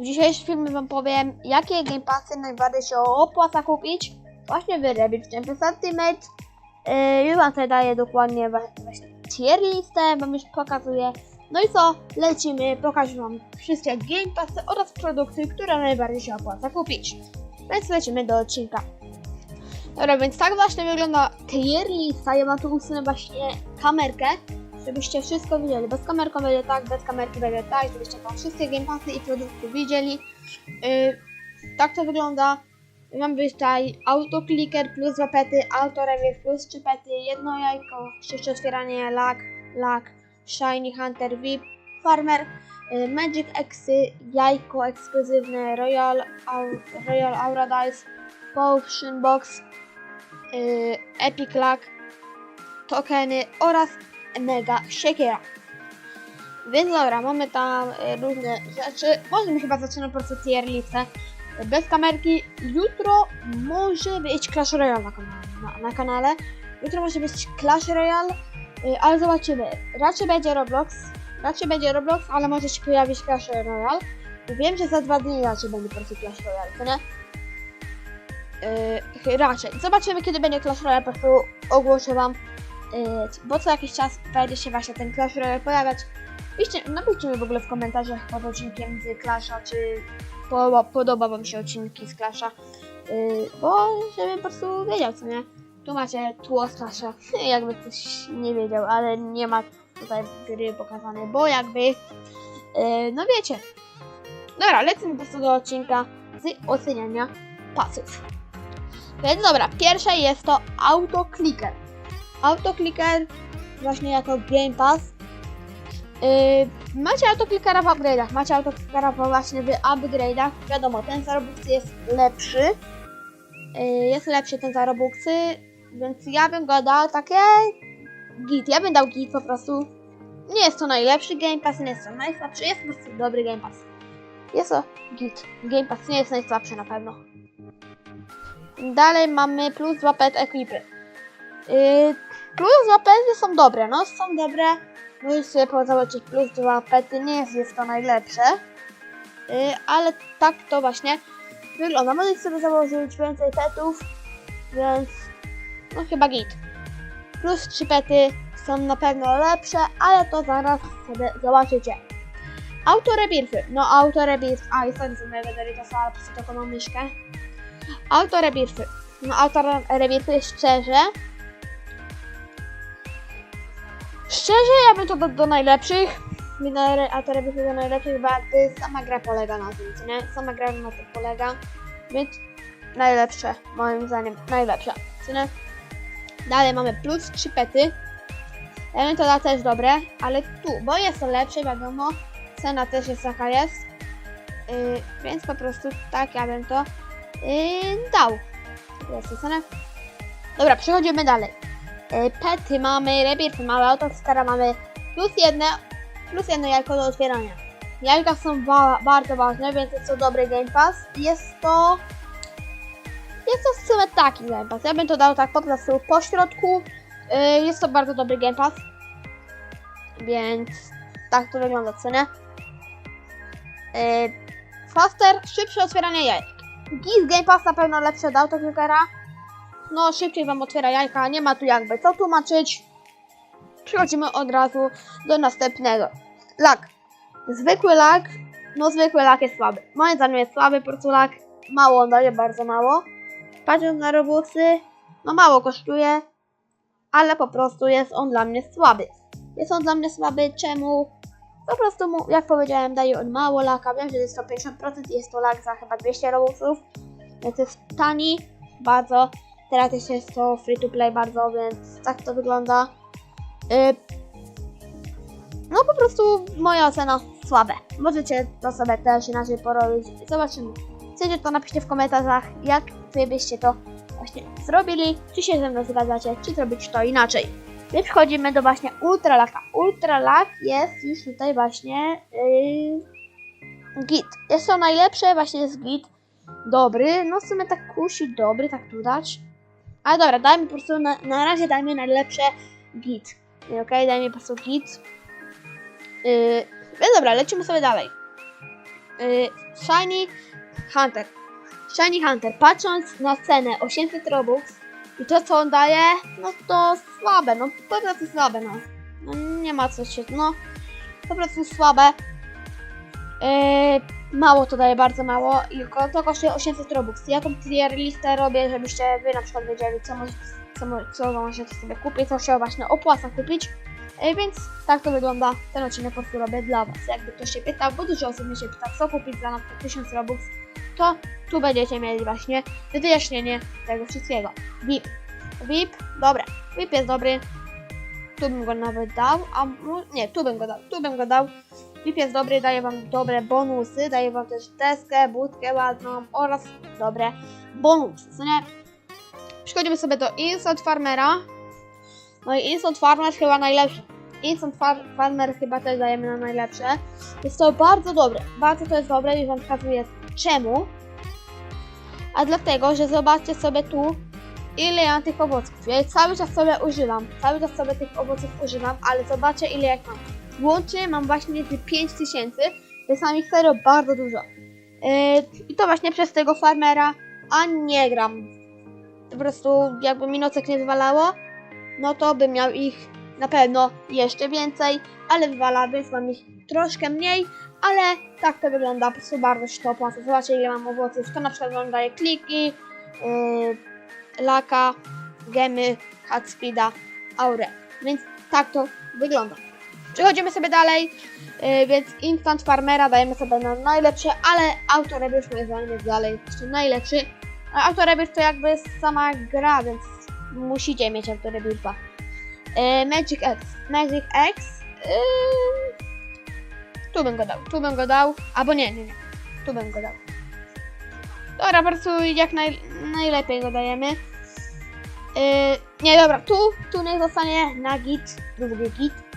W dzisiejszym filmie wam powiem, jakie Game Passy najbardziej się opłaca kupić. Właśnie w Rabbit Champions Ultimate. Yy, już tutaj daję dokładnie właśnie tier listę, wam już pokazuję. No i co? Lecimy, pokażę wam wszystkie Game Passy oraz produkty, które najbardziej się opłaca kupić. Więc lecimy do odcinka. Dobra, więc tak właśnie wygląda tier lista. Ja mam tu usunę właśnie kamerkę, żebyście wszystko widzieli. Bez kamerką będzie tak, bez kamerki będzie tak, żebyście tam wszystkie Game Passy i produkty widzieli. Yy, tak to wygląda. Mam tutaj autoclicker plus dwa pety, autoreview plus trzy pety, jedno jajko, jeszcze otwieranie, lag, lag, shiny hunter, VIP, farmer, y, magic exy, jajko ekskluzywne, royal, au, royal aura dice, potion box, y, epic lag, tokeny oraz mega siekiera. Więc dobra, mamy tam y, różne rzeczy. Możemy chyba zaczynać prostu tier. Bez kamerki. Jutro może być Clash Royale na kanale. Na, na kanale. Jutro może być Clash Royale, y, ale zobaczymy. Raczej będzie Roblox. Raczej będzie Roblox, ale może się pojawić Clash Royale. Wiem, że za dwa dni raczej będzie po Clash Royale, co nie? Yy, raczej. Zobaczymy, kiedy będzie Clash Royale, po prostu ogłoszę wam. Yy, bo co jakiś czas będzie się właśnie ten Clash Royale pojawiać. Piszcie, napiszcie mi w ogóle w komentarzach pod odcinkiem z Clasha, czy po, podoba wam się odcinki z Clasha. Yy, bo żebym po prostu wiedział, co nie? Tu macie tło z Clasha, jakby ktoś nie wiedział, ale nie ma tutaj gry pokazanej, bo jakby, yy, no wiecie. Dobra, lecimy po prostu do odcinka z oceniania pasów. Więc dobra, pierwsze jest to autoclicker. Autoclicker właśnie jako Game Pass. Yy, macie autoclickera w upgrade'ach, macie autoclickera właśnie w upgrade'ach. Wiadomo, ten za jest lepszy. Yy, jest lepszy ten za więc ja bym go dał takie git. Ja bym dał git po prostu. Nie jest to najlepszy Game Pass, nie jest to najsłabszy, jest po prostu dobry Game Pass. Jest to git. Game Pass nie jest najsłabszy na pewno. Dalej mamy plus 2 pet equipy. Yy, plus 2 pety są dobre, no są dobre. Możecie sobie zobaczyć plus 2 pety, nie jest, jest to najlepsze. Yy, ale tak to właśnie wygląda. Możecie sobie założyć więcej petów, więc no chyba git. Plus 3 pety są na pewno lepsze, ale to zaraz sobie zobaczycie. Autorebirfy. No autorebirf. A, i sorry, mojego Doritasa, ale po prostu taką mam myszkę. Autorebirfy. No autorebirfy szczerze. Szczerze ja bym to do, do najlepszych. Re- autorebirfy do najlepszych, bo sama gra polega na tym, nie? Sama gra na tym polega. Więc najlepsze, moim zdaniem, najlepsze, co nie? Dalej mamy plus 3 pety. Ja bym to da też dobre, ale tu, bo jest to lepsze, wiadomo. Cena też jest jaka jest. Yy, więc po prostu tak ja bym to yy, dał. Jest cenę. Dobra, przechodzimy dalej. Pety mamy, rebirfy mamy, autoskara mamy plus jedne, plus jedno jajko do otwierania. Jajka są ba bardzo ważne, więc jest to dobry Game Pass. Jest to... Jest to w sumie taki Game Pass. Ja bym to dał tak po prostu po środku. Yy, jest to bardzo dobry Game Pass. Więc tak to wygląda, nie? Yy, faster, szybsze otwieranie jajek. Giz Game Pass na pewno lepszy od autoklikera. No, szybciej wam otwiera jajka, nie ma tu jakby co tłumaczyć. Przechodzimy od razu do następnego. Lag. Zwykły lag, no zwykły lag jest słaby. Moim zdaniem jest słaby, po prostu lag mało on daje, bardzo mało. Patrząc na Robuxy, no mało kosztuje, ale po prostu jest on dla mnie słaby. Jest on dla mnie słaby, czemu? Po prostu, mu, jak powiedziałem, daje on mało laka. Wiem, że jest to 50% i jest to lak za chyba 200 robuxów, więc jest tani bardzo. Teraz też jest to free to play bardzo, więc tak to wygląda. Yy, no po prostu moja ocena słabe. Możecie to sobie też inaczej porobić. Zobaczymy. Chcecie to napiszcie w komentarzach, jak wy byście to właśnie zrobili, czy się ze mną zgadzacie, czy zrobić to inaczej. My przechodzimy do właśnie Ultralaka. Ultralak jest już tutaj właśnie yy, git. Jest to najlepsze, właśnie jest git. Dobry, no w sumie tak kusi dobry, tak tu dać. Ale dobra, dajmy po prostu, na, na razie dajmy najlepsze git. Okej, okay, dajmy po prostu git. Yy, no dobra, lecimy sobie dalej. y, Shiny Hunter. Shiny Hunter, patrząc na cenę 800 Robux i to co on daje, no to słabe, no po prostu słabe, no. No nie ma co się, no po prostu słabe. Yy, mało to daje, bardzo mało i to kosztuje 800 Robux. Ja tą tier listę robię, żebyście wy na przykład wiedzieli, co, może, co, co możecie sobie kupić, co się właśnie opłaca kupić. Yy, więc tak to wygląda. Ten odcinek po prostu robię dla was. Jakby ktoś się pytał, bo dużo osób mnie się pyta, co kupić za na przykład 1000 Robux, to tu będziecie mieli właśnie wyjaśnienie tego wszystkiego. VIP. VIP, dobra. VIP jest dobry. Tu bym go nawet dał, a nie, tu bym go dał, tu bym go dał. VIP jest dobry, daje wam dobre bonusy, daje wam też deskę, budkę ładną oraz dobre bonusy, co nie? Przechodzimy sobie do Instant Farmera. No i Instant Farmer chyba najlepszy. Instant Far- Farmer chyba też dajemy na najlepsze. Jest to bardzo dobre, bardzo to jest dobre i wam pokazuję czemu. A dlatego, że zobaczcie sobie tu, ile ja mam tych owoców. Ja cały czas sobie używam, cały czas sobie tych owoców używam, ale zobaczcie ile jak mam. Łącznie mam właśnie tych 5000, to jest mam ich serio bardzo dużo. Yy, I to właśnie przez tego farmera, a nie gram. Po prostu jakby mi nocek nie wywalało, no to bym miał ich na pewno jeszcze więcej, ale wywala, więc mam ich troszkę mniej, ale tak to wygląda, po prostu bardzo się to opłaca. Zobaczcie ile mam owoców, to na przykład wam daje kliki, yy, laka, gemy, hatspeeda, aure. Więc tak to wygląda. Przechodzimy sobie dalej, yy, więc Instant Farmera dajemy sobie na najlepsze, ale Autorebus moim zdaniem jest dalej jeszcze najlepszy. A Autorebus to jakby sama gra, więc musicie mieć Autorebusa. Yy, Magic X. Magic X. Yy, tu bym go dał, tu bym go dał, albo nie, nie, nie. Tu bym go dał. Dobra, po prostu jak naj, najlepiej go dajemy. Yy, nie, dobra, tu, tu niech zostanie na git, drugi git.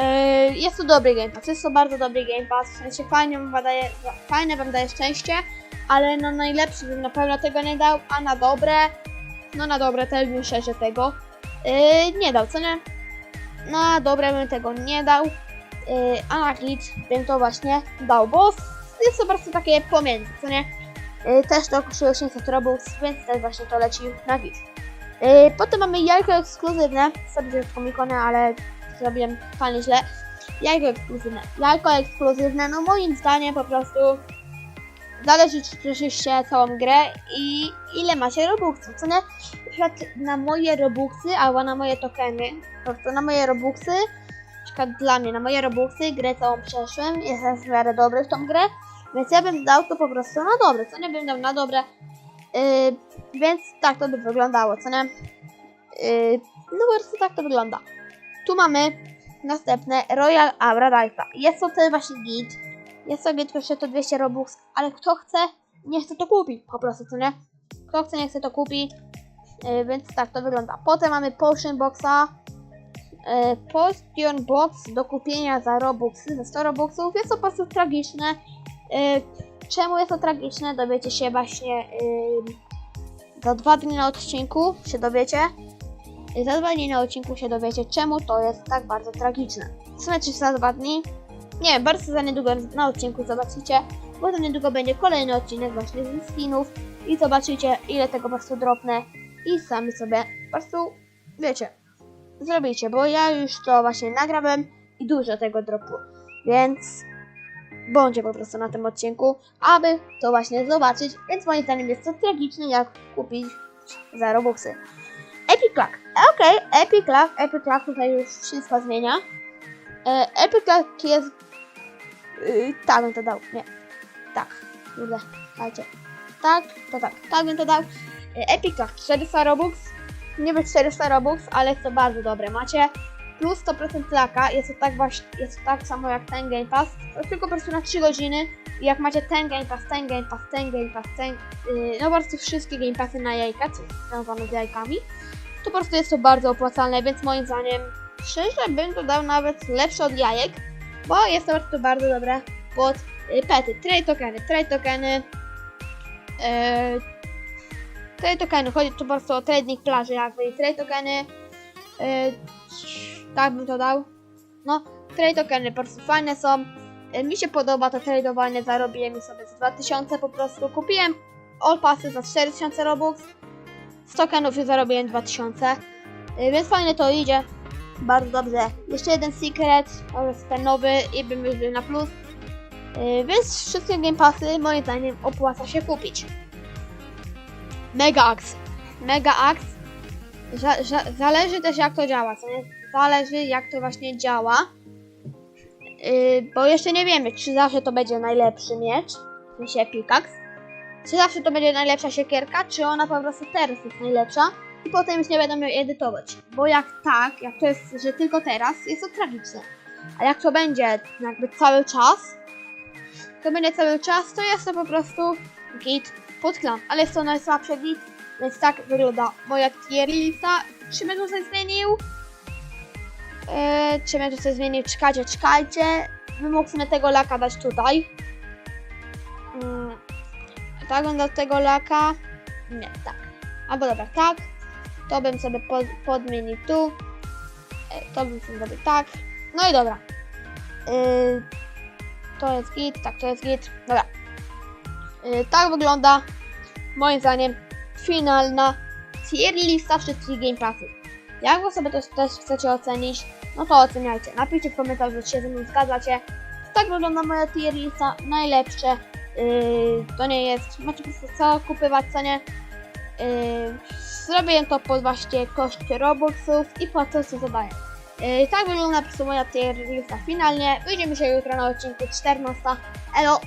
Yy, jest to dobry Game Pass, jest to bardzo dobry Game Pass, w sensie fajnie wam daje, fajne wam daje szczęście, ale na najlepszy bym na pewno tego nie dał, a na dobre, no na dobre też bym szczerze tego yy, nie dał, co nie? Na dobre bym tego nie dał, yy, a na git bym to właśnie dał, bo jest to prostu takie pomiędzy, co nie? Yy, też to kosztuje 800 robux, więc też właśnie to leci na git. Yy, potem mamy jajko ekskluzywne, sobie komikony, ale zrobiłem fajnie źle. Jajko ekskluzywne. Jajko ekskluzywne, no moim zdaniem po prostu zależy czy przeszliście całą grę i ile macie robuxów, co? Na przykład na moje robuxy albo na moje tokeny, po prostu na moje robuxy, na przykład dla mnie, na moje robuxy, grę całą przeszłem, jestem w miarę dobry w tą grę, więc ja bym dał to po prostu na dobre, co nie bym dał na dobre, yy, więc tak to by wyglądało, co nie? Yy, no po prostu tak to wygląda. Tu mamy następne Royal Abra Dice'a. Jest to też właśnie git. Jest to git, kosztuje to 200 robux, ale kto chce, nie chce to kupi. Po prostu, co nie? Kto chce, nie chce to kupi. Yy, więc tak to wygląda. Potem mamy Potion Boxa. Yy, Potion Box do kupienia za robuxy, za 100 robuxów. Jest to po prostu tragiczne. Yy, czemu jest to tragiczne? Dowiecie się właśnie yy, za dwa dni na odcinku. Się dowiecie. I za dwa dni na odcinku się dowiecie, czemu to jest tak bardzo tragiczne. Czy za dwa dni? Nie bardzo za niedługo na odcinku zobaczycie, bo to niedługo będzie kolejny odcinek właśnie z skinów i zobaczycie ile tego po prostu dropnę i sami sobie po prostu, wiecie, zrobicie, bo ja już to właśnie nagrałem i dużo tego dropu, więc bądźcie po prostu na tym odcinku, aby to właśnie zobaczyć, więc moim zdaniem jest to tragiczne jak kupić za robuxy. Epic Clack. Okej, Epic Clack, Epic Clack tutaj już wszystko zmienia. E, Epic Clack jest... Yy, tak bym to dał, nie. Tak, kurde, dajcie. Tak, to tak, tak bym to dał. E, Epic Clack, 400 Robux. Wiem 400 Robux, ale jest to bardzo dobre. Macie plus 100% laka, jest to tak właśnie, jest to tak samo jak ten Game Pass, tylko po prostu na 3 godziny. Jak macie ten Game Pass, ten Game Pass, ten Game Pass, ten... Yy, no po prostu wszystkie Game Passy na jajka, co związane z jajkami to po prostu jest to bardzo opłacalne, więc moim zdaniem szczerze bym to dał nawet lepsze od jajek, bo jest to prostu bardzo dobre pod y, pety. Trade tokeny, trade tokeny, yy, trade tokeny, chodzi tu po prostu o trading plaży jakby trade tokeny, yy, tak bym to dał, no trade tokeny po prostu fajne są, Mi się podoba to tradowanie, zarobiłem sobie z 2000 po prostu. Kupiłem all passy za 4000 robux. Z tokenów już zarobiłem 2000. Y, Więc fajnie to idzie. Bardzo dobrze. Jeszcze jeden secret, oraz ten nowy i bym już był na plus. Y, Więc wszystkie game passy moim zdaniem opłaca się kupić. Mega Axe. Mega Axe. Za, za, zależy też jak to działa, co nie? Zależy jak to właśnie działa. Yy, bo jeszcze nie wiemy, czy zawsze to będzie najlepszy miecz, w sensie pickaxe, czy zawsze to będzie najlepsza siekierka, czy ona po prostu teraz jest najlepsza i potem już nie będą ją edytować. Bo jak tak, jak to jest, że tylko teraz, jest to tragiczne. A jak to będzie jakby cały czas, to będzie cały czas, to jest to po prostu git pod klan, ale jest to najsłabszy git, więc tak wygląda moja tier lista. Czy to coś zmienił? Eee, czy mnie to coś zmienił? Czekajcie, czekajcie. Mógł sobie tego laka dać tutaj. Mm, tak do tego laka. Nie, tak. Albo dobra, tak. To bym sobie pod, podmienił tu. E, to bym sobie zrobił tak. No i dobra. Eee, to jest git, tak, to jest git. Dobra. Tak wygląda moim zdaniem finalna tier lista wszystkich game. Jak wy sobie też, też chcecie ocenić, no to oceniajcie. Napiszcie w komentarzu, czy się ze mną zgadzacie. Tak wygląda moja tier lista, najlepsze. Yy, to nie jest, macie po prostu co kupywać, co nie. Yy, zrobię to pod właśnie koszt Robuxów i co zadaję. Yy, tak wygląda po prostu moja tier lista finalnie. Widzimy się jutro na odcinku 14. Elo!